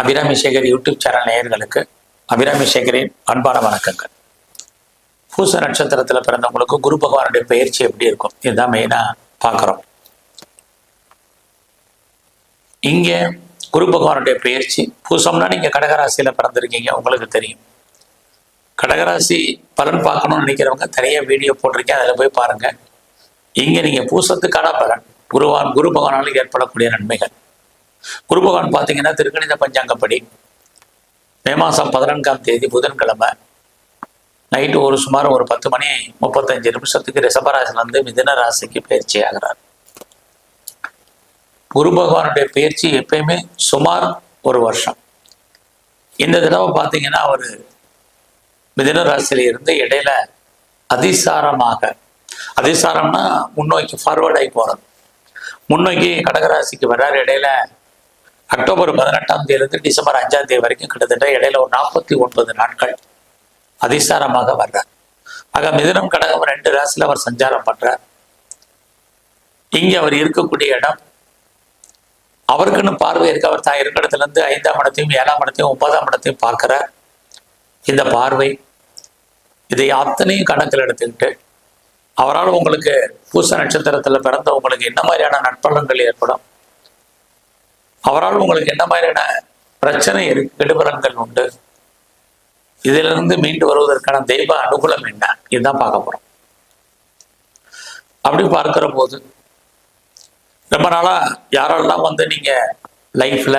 Abirami Sekar YouTube channel நேயர்களுக்கு அபிராமி சேகரின் அன்பான வணக்கங்கள். பூச நட்சத்திரத்தில் பிறந்தவங்களுக்கு குரு பகவானுடைய பயிற்சி எப்படி இருக்கும்? இதுதான் மெயினாக பார்க்குறோம். இங்கே குரு பகவானுடைய பயிற்சி பூசம்னா நீங்கள் கடகராசியில் பிறந்திருக்கீங்க உங்களுக்கு தெரியும். கடகராசி பலன் பார்க்கணும்னு நினைக்கிறவங்க தனியாக வீடியோ போட்டிருக்கேன் அதில் போய் பாருங்கள் இங்கே நீங்கள் பூசத்துக்கான பலன் குருவான் குரு பகவானால் ஏற்படக்கூடிய நன்மைகள். குருபகவான் பார்த்தீங்கன்னா திருக்கணித பஞ்சாங்கப்படி மே மாதம் பதினான்காம் தேதி புதன்கிழமை நைட்டு ஒரு சுமார் ஒரு பத்து மணி முப்பத்தஞ்சு நிமிஷத்துக்கு ரிஷபராசிலேருந்து மிதன ராசிக்கு பயிற்சி ஆகிறார். குரு பகவானுடைய பயிற்சி எப்பயுமே சுமார் ஒரு வருஷம். இந்த தடவை பார்த்தீங்கன்னா அவர் மிதன ராசியில இருந்து இடையில அதிசாரமாக அதிசாரம்னா முன்னோக்கி ஃபார்வர்ட் ஆகி போகிறது முன்னோக்கி கடகராசிக்கு வர்றார் இடையில அக்டோபர் பதினெட்டாம் தேதியிலிருந்து டிசம்பர் அஞ்சாம் தேதி வரைக்கும் கிட்டத்தட்ட இடையில ஒரு நாற்பத்தி ஒன்பது நாட்கள் அதிசாரமாக வர்றார். ஆக மிதனம் கடகம் ரெண்டு ராசியில் அவர் சஞ்சாரம் பண்றார். இங்கே அவர் இருக்கக்கூடிய இடம் அவருக்குன்னு பார்வை இருக்கு. அவர் தான் இருக்கிற இருந்து ஐந்தாம் இடத்தையும் ஏழாம் இடத்தையும் ஒன்பதாம் இடத்தையும் பார்க்கிறார். இந்த பார்வை இதை அத்தனையும் கணக்கில் எடுத்துக்கிட்டு அவரால் உங்களுக்கு பூச நட்சத்திரத்தில் பிறந்த உங்களுக்கு என்ன மாதிரியான நட்பலன்கள் ஏற்படும்? அவரால் உங்களுக்கு என்ன மாதிரியான பிரச்சனை இருக்கு கெடுபலன்கள் உண்டு? இதிலிருந்து மீண்டு வருவதற்கான தெய்வ அனுகூலம் என்ன? இதுதான் பார்க்க போறோம். அப்படி பார்க்கிற போது ரொம்ப நாளா யாரெல்லாம் வந்து நீங்க லைஃப்ல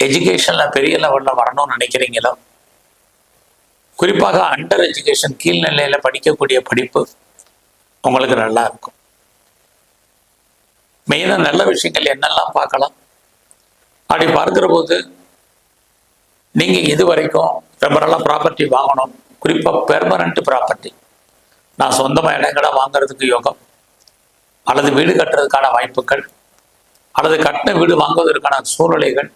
எஜுகேஷன்ல பெரிய லெவல்ல வரணும்னு நினைக்கிறீங்களோ குறிப்பாக அண்டர் எஜுகேஷன் கீழ்நிலையில படிக்கக்கூடிய படிப்பு உங்களுக்கு நல்லா இருக்கும். மெயினாக நல்ல விஷயங்கள் என்னெல்லாம் பார்க்கலாம்? பார்க்கிற போது நீங்கள் இது வரைக்கும் ரொம்ப நல்லா ப்ராப்பர்ட்டி வாங்கணும். குறிப்பாக பெர்மனண்ட் ப்ராப்பர்ட்டி நான் சொந்தமாக இடங்களை வாங்குறதுக்கு யோகம். அல்லது வீடு கட்டுறதுக்கான வாய்ப்புகள். அல்லது கட்டின வீடு வாங்குவதற்கான சூழ்நிலைகள்.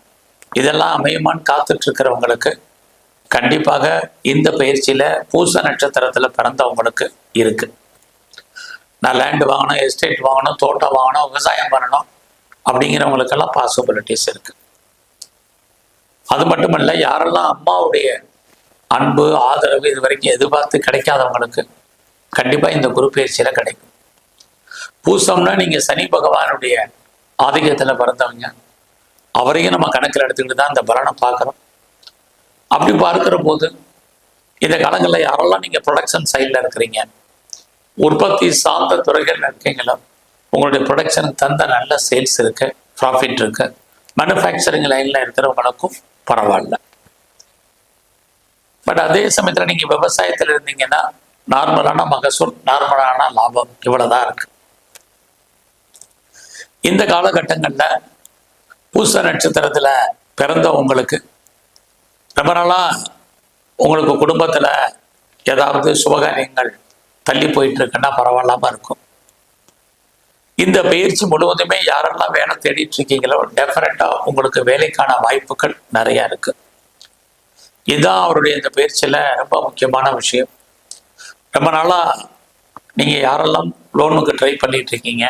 இதெல்லாம் அமையுமான்னு காத்துட்ருக்கிறவங்களுக்கு கண்டிப்பாக இந்த பயிற்சியில் பூச நட்சத்திரத்தில் பிறந்தவங்களுக்கு இருக்குது நான் லேண்டு வாங்கணும் எஸ்டேட் வாங்கணும் தோட்டம் வாங்கணும் விவசாயம் பண்ணணும் அப்படிங்கிறவங்களுக்கெல்லாம் பாசிபிலிட்டிஸ் இருக்குது அது மட்டுமல்ல யாரெல்லாம் அம்மாவுடைய அன்பு ஆதரவு இது வரைக்கும் எதிர்பார்த்து கிடைக்காதவங்களுக்கு கண்டிப்பாக இந்த குரு பயிற்சியில் கிடைக்கும். பூசம்னா நீங்கள் சனி பகவானுடைய ஆதிக்கத்தில் பிறந்தவங்க. அவரையும் நம்ம கணக்கில் எடுத்துக்கிட்டு தான் இந்த பலனை பார்க்குறோம். அப்படி பார்க்குற போது இந்த காலங்களில் யாரெல்லாம் நீங்கள் ப்ரொடக்ஷன் சைடில் இருக்கிறீங்க? உற்பத்தி சார்ந்த துறைகள் இருக்கீங்களோ உங்களுடைய ப்ரொடக்ஷனுக்கு தந்த நல்ல சேல்ஸ் இருக்குது ப்ராஃபிட் இருக்குது மேனுஃபேக்சரிங் லைனில் இருக்கிறவங்களுக்கும் பரவாயில்ல. பட் அதே சமயத்தில் நீங்கள் விவசாயத்தில் இருந்தீங்கன்னா நார்மலான மகசூல் நார்மலான லாபம் இவ்வளோதான் இருக்கு. இந்த காலகட்டங்களில் பூச நட்சத்திரத்தில் பிறந்த உங்களுக்கு ரொம்ப நாளாக உங்களுக்கு குடும்பத்தில் ஏதாவது சுபகாரியங்கள் தள்ளி போயிட்டு இருக்குன்னா பரவாயில்லாம இருக்கும். இந்த பயிற்சி முழுவதுமே யாரெல்லாம் வேலை தேடிட்டு இருக்கீங்களோ டெஃபினட்டா உங்களுக்கு வேலைக்கான வாய்ப்புகள் நிறைய இருக்கு. இதுதான் அவருடைய இந்த பயிற்சியில ரொம்ப முக்கியமான விஷயம். ரொம்ப நாளா நீங்க யாரெல்லாம் லோனுக்கு ட்ரை பண்ணிட்டு இருக்கீங்க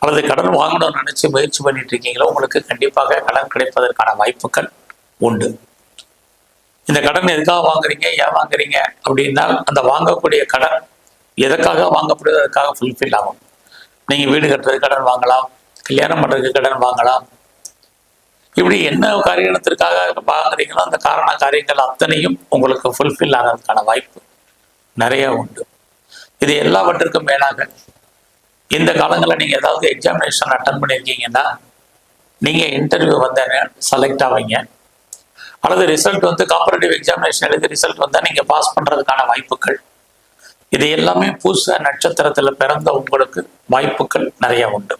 அல்லது கடன் வாங்கணும்னு நினைச்சு முயற்சி பண்ணிட்டு இருக்கீங்களோ உங்களுக்கு கண்டிப்பாக கடன் கிடைப்பதற்கான வாய்ப்புகள் உண்டு. இந்த கடன் எதுக்காக வாங்குறீங்க ஏன் வாங்குறீங்க அப்படின்னா அந்த வாங்கக்கூடிய கடன் எதற்காக வாங்கப்படுது அதுக்காக ஃபுல்ஃபில் ஆகும். நீங்கள் வீடு கட்டுறதுக்கு கடன் வாங்கலாம் கல்யாணம் பண்ணுறதுக்கு கடன் வாங்கலாம். இப்படி என்ன காரியத்திற்காக வாங்குறீங்களோ அந்த காரண காரியங்கள் அத்தனையும் உங்களுக்கு ஃபுல்ஃபில் ஆகிறதுக்கான வாய்ப்பு நிறைய உண்டு. இது எல்லாவற்றிற்கும் மேலாக இந்த காலங்களில் நீங்கள் ஏதாவது எக்ஸாமினேஷன் அட்டன் பண்ணியிருக்கீங்கன்னா நீங்கள் இன்டர்வியூ வந்து செலக்ட் ஆவீங்க அல்லது ரிசல்ட் வந்து காம்பரேட்டிவ் எக்ஸாமினேஷன் எழுதி ரிசல்ட் வந்தால் நீங்கள் பாஸ் பண்ணுறதுக்கான வாய்ப்புகள் இது எல்லாமே பூச நட்சத்திரத்தில் பிறந்த உங்களுக்கு வாய்ப்புகள் நிறைய உண்டு.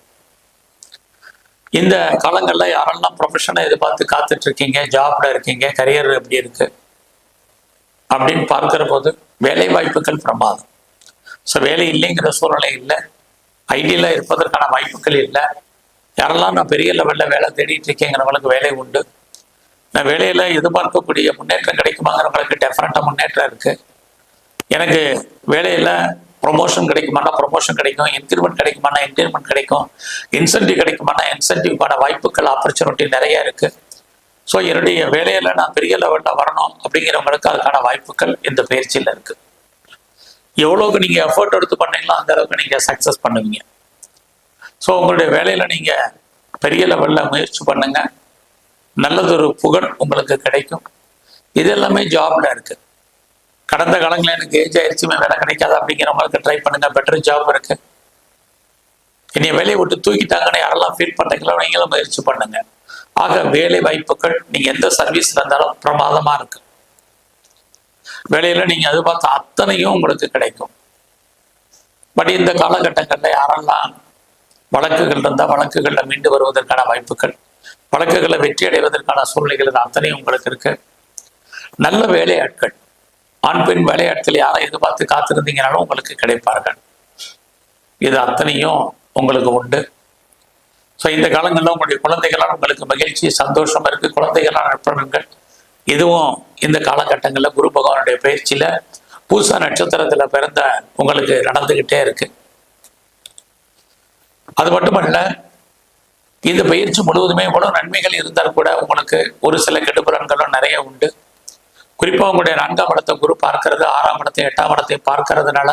இந்த காலங்களில் யாரெல்லாம் ப்ரொஃபஷனை எதிர்பார்த்து காத்துட்டு இருக்கீங்க ஜாப்ல இருக்கீங்க கரியர் எப்படி இருக்கு அப்படின்னு பார்க்கிற போது வேலை வாய்ப்புகள் பிரமாதம். ஸோ வேலை இல்லைங்கிற சூழ்நிலை இல்லை. ஐடியில் இருப்பதற்கான வாய்ப்புகள் இல்லை. யாரெல்லாம் நான் பெரிய லெவலில் வேலை தேடிட்டு இருக்கேங்கிறவங்களுக்கு வேலை உண்டு. நான் வேலையில் எதிர்பார்க்கக்கூடிய முன்னேற்றம் கிடைக்குமாங்கிறவங்களுக்கு டெஃபரெண்ட்டாக முன்னேற்றம் இருக்குது எனக்கு வேலையில் ப்ரொமோஷன் கிடைக்குமானா ப்ரொமோஷன் கிடைக்கும் இன்க்ரிமெண்ட் கிடைக்குமானா இன்க்ரிமெண்ட் கிடைக்கும் இன்சென்டிவ் கிடைக்குமானா இன்சென்டிவ்க்கான வாய்ப்புகள் ஆப்பர்ச்சுனிட்டி நிறைய இருக்குது ஸோ என்னுடைய வேலையில் நான் பெரிய லெவலில் வரணும் அப்படிங்கிறவங்களுக்கு அதுக்கான வாய்ப்புகள் இந்த பயிற்சியில் இருக்குது எவ்வளோக்கு நீங்கள் எஃபர்ட் எடுத்து பண்ணீங்களோ அந்த அளவுக்கு நீங்கள் சக்ஸஸ் பண்ணுவீங்க. ஸோ உங்களுடைய வேலையில் நீங்கள் பெரிய லெவலில் முயற்சி பண்ணுங்கள் நல்லதொரு புகழ் உங்களுக்கு கிடைக்கும். இது எல்லாமே ஜாப்ல இருக்குது கடந்த காலங்களில் எனக்கு ஏஜ் ஆயிடுச்சுமே வேலை கிடைக்காது அப்படிங்கிறவங்களுக்கு ட்ரை பண்ணுங்க பெட்டர் ஜாப் இருக்கு. என்னைய வேலையை விட்டு தூக்கிட்டாங்கன்னு யாரெல்லாம் ஃபீல் பண்ணுறீங்களோ நீங்களும் முயற்சி பண்ணுங்க. ஆக வேலை வாய்ப்புகள் நீங்க எந்த சர்வீஸ் இருந்தாலும் பிரமாதமா இருக்கு. வேலையில நீங்க எதிர்பார்த்த அத்தனையும் உங்களுக்கு கிடைக்கும். பட் இந்த காலகட்டங்களில் யாரெல்லாம் வழக்குகள் இருந்தால் வழக்குகளில் மீண்டு வருவதற்கான வாய்ப்புகள் வழக்குகளை வெற்றி அடைவதற்கான சூழ்நிலைகள் அத்தனையும் உங்களுக்கு இருக்கு. நல்ல வேலையாட்கள் ஆண் பெண் விளையாட்டில் யாரை எதிர்பார்த்து காத்திருந்தீங்கனாலும் உங்களுக்கு கிடைப்பார்கள். இது அத்தனையும் உங்களுக்கு உண்டு. ஸோ இந்த காலங்களில் உங்களுடைய குழந்தைகளால் உங்களுக்கு மகிழ்ச்சி சந்தோஷம் இருக்கு. குழந்தைகளால் நட்புறங்கள் இதுவும் இந்த காலகட்டங்களில் குரு பகவானுடைய பயிற்சியில் பூசா நட்சத்திரத்தில் பிறந்த உங்களுக்கு நடந்துகிட்டே இருக்கு. அது மட்டுமல்ல இந்த பயிற்சி முழுவதுமே இவ்வளோ நன்மைகள் இருந்தால் கூட உங்களுக்கு ஒரு சில கெடுபுலன்களும் நிறைய உண்டு. குறிப்பாக உங்களுடைய நான்காம் இடத்தை குரு பார்க்கறது ஆறாம் இடத்தை எட்டாம் இடத்தை பார்க்கறதுனால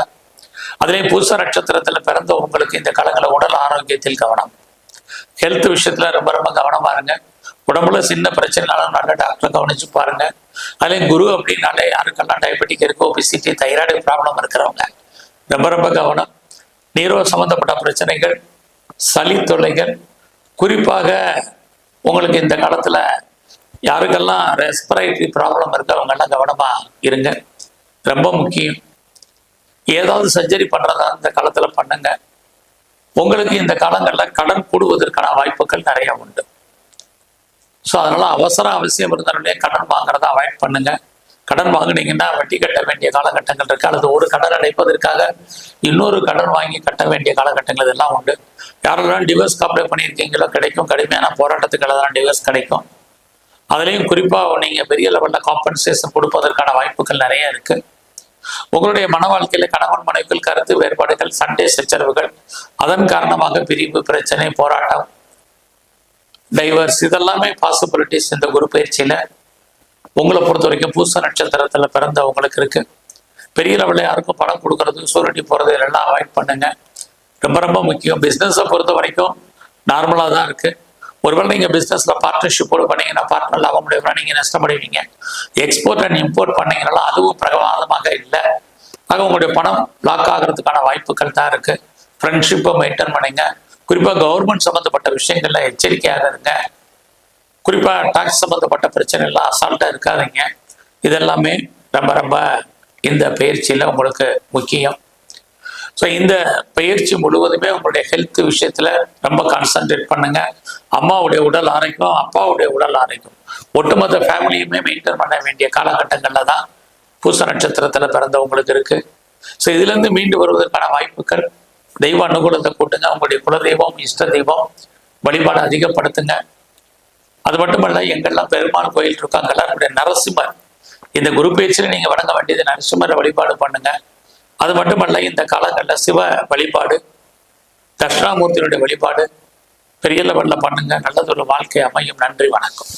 அதுலேயும் புதுச நட்சத்திரத்தில் பிறந்த உங்களுக்கு இந்த காலங்களில் உடல் ஆரோக்கியத்தில் கவனம். ஹெல்த் விஷயத்தில் ரொம்ப ரொம்ப கவனமா இருங்க. உடம்புல சின்ன பிரச்சனைனாலும் நல்ல டாக்டரை கவனிச்சு பாருங்க. அதுலேயும் குரு அப்படின்னாலே யாருக்கெல்லாம் டயபெட்டிக் இருக்கோ ஒபிசிட்டி தைராய்டு ப்ராப்ளம் இருக்கிறவங்க ரொம்ப ரொம்ப கவனம். நீரோ சம்மந்தப்பட்ட பிரச்சனைகள் சளி தொல்லைகள் குறிப்பாக உங்களுக்கு இந்த காலத்தில் யாருக்கெல்லாம் ரெஸ்பிரேட்டரி ப்ராப்ளம் இருக்கவங்கெல்லாம் கவனமா இருங்க. ரொம்ப முக்கியம். ஏதாவது சர்ஜரி பண்ணுறதா இந்த காலத்துல பண்ணுங்க. உங்களுக்கு இந்த காலங்களில் கடன் கூடுவதற்கான வாய்ப்புகள் நிறைய உண்டு. ஸோ அதனால அவசரம் அவசியம் இருந்தாலுமே கடன் வாங்குறத அவாய்ட் பண்ணுங்க. கடன் வாங்குனீங்கன்னா வட்டி கட்ட வேண்டிய காலகட்டங்கள் இருக்கு. அல்லது ஒரு கடன் அடைப்பதற்காக இன்னொரு கடன் வாங்கி கட்ட வேண்டிய காலகட்டங்கள் இதெல்லாம் உண்டு. யாரெல்லாம் டிவோர்ஸ் அப்ளை பண்ணியிருக்கீங்களோ கிடைக்கும். கடுமையான போராட்டத்துக்கு தான் டிவோர்ஸ் கிடைக்கும். அதுலேயும் குறிப்பாக நீங்கள் பெரிய லெவலில் காம்பன்சேஷன் கொடுப்பதற்கான வாய்ப்புகள் நிறைய இருக்குது உங்களுடைய மன வாழ்க்கையில் கணவன் மனைவிகள் கருத்து வேறுபாடுகள் சண்டை சச்சரவுகள் அதன் காரணமாக பிரிவு பிரச்சனை போராட்டம் டைவர்ஸ் இதெல்லாமே பாசிபிலிட்டிஸ் இந்த குரு பயிற்சியில் உங்களை பொறுத்த வரைக்கும் பூச நட்சத்திரத்தில் பிறந்த உங்களுக்கு இருக்கு. பெரிய லெவலில் யாருக்கும் பணம் கொடுக்கறது சூரட்டி போகிறது இதெல்லாம் அவாய்ட் பண்ணுங்க. ரொம்ப ரொம்ப முக்கியம். பிஸ்னஸை பொறுத்த வரைக்கும் நார்மலாக தான் இருக்குது ஒருவேளை நீங்கள் பிஸ்னஸில் பார்ட்னர்ஷிப்போடு பண்ணீங்கன்னா பார்ட்னர் லாபம் முடியும்னா நீங்கள் நஷ்டமடைவீங்க எக்ஸ்போர்ட் அண்ட் இம்போர்ட் பண்ணீங்கனாலும் அதுவும் பிரகவாதமாக இல்லை. ஆக உங்களுடைய பணம் லாக் ஆகிறதுக்கான வாய்ப்புகள் தான் இருக்குது ஃப்ரெண்ட்ஷிப்பை மெயின்டைன் பண்ணுங்க. குறிப்பாக கவர்மெண்ட் சம்மந்தப்பட்ட விஷயங்கள்ல எச்சரிக்கையாக இருங்க. குறிப்பாக டாக்ஸ் சம்மந்தப்பட்ட பிரச்சனைலாம் அசால்ட்டாக இருக்காதீங்க. இதெல்லாமே ரொம்ப ரொம்ப இந்த பயிற்சியில் உங்களுக்கு முக்கியம். ஸோ இந்த பயிற்சி முழுவதுமே உங்களுடைய ஹெல்த் விஷயத்துல ரொம்ப கான்சென்ட்ரேட் பண்ணுங்க. அம்மாவுடைய உடல் ஆரோக்கியம் அப்பாவுடைய உடல் ஆரோக்கியம். ஒட்டுமொத்த ஃபேமிலியுமே மெயின்டைன் பண்ண வேண்டிய காலகட்டங்கள்ல தான் பூச நட்சத்திரத்துல பிறந்தவங்களுக்கு இருக்கு. ஸோ இதுல இருந்து மீண்டு வருவதற்கான வாய்ப்புகள் தெய்வ அனுகூலத்தை கூட்டுங்க உங்களுடைய குலதெய்வம் இஷ்ட தெய்வம் வழிபாடு அதிகப்படுத்துங்க. அது மட்டுமல்ல எங்கெல்லாம் பெருமாள் கோயில் இருக்கோ அங்கெல்லாம் நம்முடைய நரசிம்மர். இந்த குரு பேச்சில் நீங்கள் வணங்க வேண்டியது நரசிம்மரை வழிபாடு பண்ணுங்கள் அது மட்டுமல்ல இந்த காலங்களில் சிவ வழிபாடு தட்சிணாமூர்த்தியினுடைய வழிபாடு பெரிய லெவலில் பண்ணுங்க. நல்லதொரு வாழ்க்கை அமையும். நன்றி வணக்கம்.